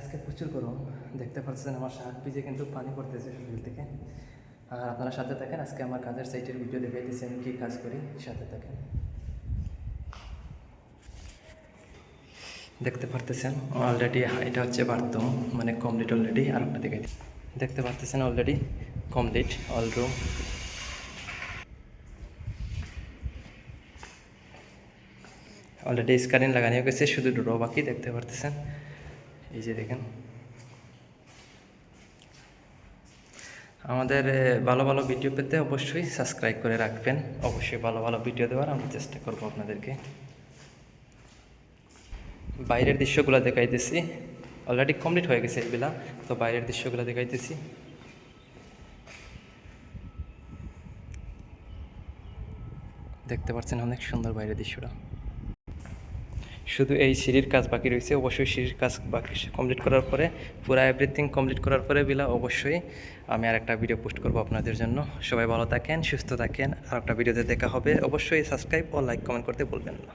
আজকে প্রচুর গরম। দেখতে পাচ্ছেন আমার শাক ভিজে কিন্তু পানি পড়তেছে শরীর থেকে। আর আপনারা সাথে থাকেন, আজকে আমার কাজের সাইটের ভিডিও দেখাইতেছি আমি কী কাজ করি, সাথে থাকেন। দেখতে পারতেছেন অলরেডি এটা হচ্ছে বাথরুম মানে কমপ্লিট অলরেডি আর একটা দেখাই দেখতে পারতেছেন already complete all room already screen লাগানো গেছে, শুধু ড্র বাকি, দেখতে পারতেছেন। এই যে দেখেন। আমাদের ভালো ভালো ভিডিও পেতে অবশ্যই সাবস্ক্রাইব করে রাখবেন। অবশ্যই ভালো ভালো ভিডিও দেওয়ার আমরা চেষ্টা করব আপনাদেরকে। বাইরের দৃশ্যগুলো দেখাইতেছি। অলরেডি কমপ্লিট হয়ে গেছে এগুলা, তো বাইরের দৃশ্যগুলো দেখাইতেছি। দেখতে পাচ্ছেন অনেক সুন্দর বাইরের দৃশ্যটা। শুধু এই সিঁড়ির কাজ বাকি রয়েছে, অবশ্যই সিঁড়ির কাজ বাকি কমপ্লিট করার পরে, পুরো এভরিথিং কমপ্লিট করার পরে বিলা, অবশ্যই আমি আর একটা ভিডিও পোস্ট করব আপনাদের জন্য। সবাই ভালো থাকেন, সুস্থ থাকেন আর একটা ভিডিওতে দেখা হবে। অবশ্যই সাবস্ক্রাইব ও লাইক কমেন্ট করতে বলবেন না।